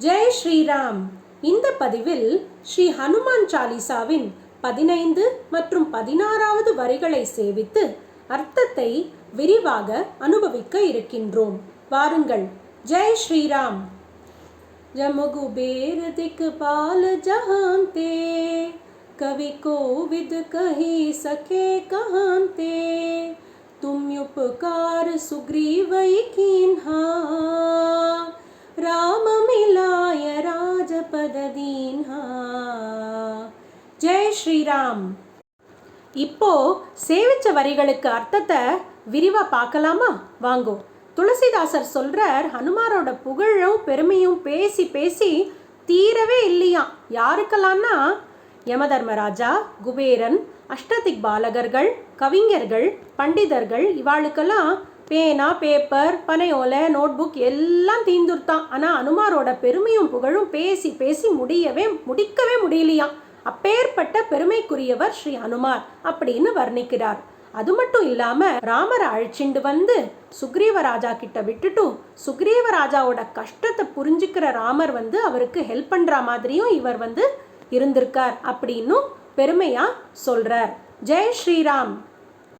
ஜெய் ஸ்ரீராம் இந்த பதிவில் ஸ்ரீ ஹனுமான் சாலிசாவின் பதினைந்து மற்றும் பதினாறாவது வரிகளை சேவித்து அர்த்தத்தை விரிவாக அனுபவிக்க இருக்கின்றோம் வாருங்கள் ஜெய் ஸ்ரீராம் जमगुबेर दिक्पाल जहां ते कवि को विद कही सके कहां ते तुम उपकार सुग्रीवै कीन्हा ஜெய் ஸ்ரீராம். இப்போ சேவிச்ச வரிகளுக்கு அர்த்தத்தை விரிவா பார்க்கலாமா? வாங்கோ. துளசிதாசர் சொல்றார் ஹனுமாரோட புகழும் பெருமையும் பேசி பேசி தீரவே இல்லையா? யாருக்கெல்லாம்னா? யமதர்மராஜா குபேரன் அஷ்டதிக் பாலகர்கள் கவிஞர்கள் பண்டிதர்கள் இவாளுக்கெல்லாம் பேனா பேப்பர் பனையோலை நோட்புக் எல்லாம் தீந்துர்த்தான். ஆனால் அனுமாரோட பெருமையும் புகழும் பேசி பேசி முடியவே முடிக்கவே முடியலையாம். அப்பேற்பட்ட பெருமைக்குரியவர் ஸ்ரீ அனுமார் அப்படின்னு வர்ணிக்கிறார். அது மட்டும் இல்லாம ராமரை அழைச்சிண்டு வந்து சுக்ரீவ ராஜா கிட்ட விட்டுட்டும் சுக்ரீவ ராஜாவோட கஷ்டத்தை புரிஞ்சுக்கிற ராமர் வந்து அவருக்கு ஹெல்ப் பண்ற மாதிரியும் இவர் வந்து இருந்திருக்கார் அப்படின்னும் பெருமையா சொல்றார். ஜெய் ஸ்ரீராம்.